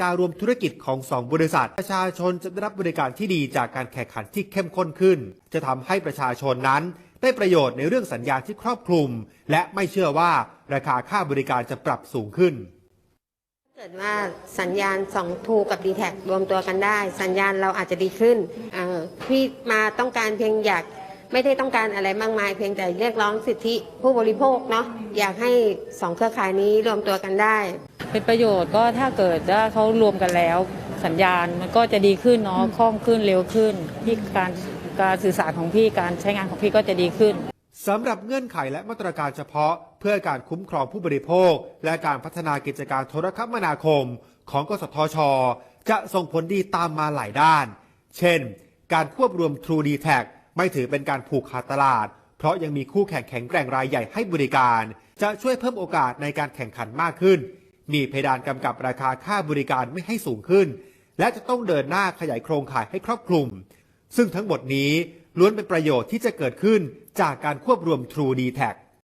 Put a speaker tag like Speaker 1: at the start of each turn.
Speaker 1: การรวมธุรกิจของ 2 บริษัท ประชาชนจะได้รับบริการที่ดีจากการแข่งขันที่เข้มข้นขึ้น จะทำให้ประชาชนนั้น ได้ประโยชน์ในเรื่องสัญญาที่ครอบคลุม และไม่เชื่อว่าราคาค่าบริการจะปรับสูงขึ้น
Speaker 2: เกิดว่าสัญญาณ2ทูกับ d t แทรวมตัวกันได้ สัญญาณเราอาจจะดีขึ้นพี่มาต้องการเพียงอยากไม่ได้ต้องการอะไรมากมาย เพียงแต่เรียกร้องสิทธิผู้บริโภคเนาะอยากให้สองเครือข่ายนี้รวมตัวกันได้
Speaker 3: เป็นประโยชน์ก็ถ้าเกิดว่าเขารวมกันแล้ว สัญญาณมันก็จะดีขึ้นเนาะคล่องขึ้นเร็วขึ้นที่การการสื่อสารของพี่การใช้งานของพี่ก็จะดีขึ้น
Speaker 1: สำหรับเงื่อนไขและมาตรการเฉพาะ เพื่อการคุ้มครองผู้บริโภค และการพัฒนากิจการโทรคมนาคม ของกสทช จะส่งผลดีตามมาหลายด้าน เช่น การควบรวม True d t a c ไม่ถือเป็นการผูกขาดตลาด เพราะยังมีคู่แข่งแข็งแกร่งรายใหญ่ให้บริการ จะช่วยเพิ่มโอกาสในการแข่งขันมากขึ้น มีเพดานกำกับราคาค่าบริการไม่ให้สูงขึ้น และจะต้องเดินหน้าขยายโครงข่ายให้ครอบคลุม ซึ่งทั้งหมดนี้ล้วนเป็นประโยชน์ที่จะเกิดขึ้นจากการควบรวม True d t a c